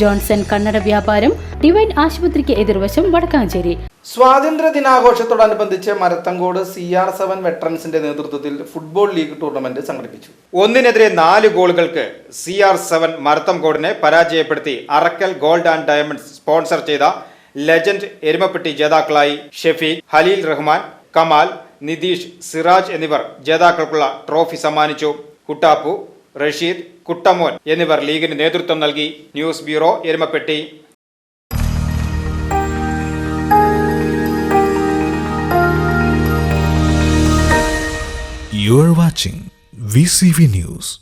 Johnson കണ്ണട വ്യാപാരം divine ആശുപത്രിക്ക് എതിർവശം വടക്കാഞ്ചേരി. സ്വാതന്ത്ര്യ ദിനാഘോഷത്തോടനുബന്ധിച്ച് മരത്തങ്കോട് സി ആർ സെവൻ വെറ്ററൻസിന്റെ നേതൃത്വത്തിൽ ഫുട്ബോൾ ലീഗ് ടൂർണമെന്റ് സംഘടിപ്പിച്ചു. ഒന്നിനെതിരെ നാല് ഗോളുകൾക്ക് സി ആർ സെവൻ മരത്തംകോടിനെ പരാജയപ്പെടുത്തി Arakkal gold and diamonds sponsor ചെയ്ത ലെജൻഡ് എരുമപ്പെട്ടി ജേതാക്കളായി ഷെഫീഖ് ഹലീൽ റഹ്മാൻ കമാൽ നിതീഷ് സിറാജ് എന്നിവർ ജേതാക്കൾക്കുള്ള ട്രോഫി സമ്മാനിച്ചു. കുട്ടാപ്പു റഷീദ് കുട്ടമോൻ എന്നിവർ ലീഗിന് നേതൃത്വം നൽകി news bureau Erumapetty You are watching VCV News.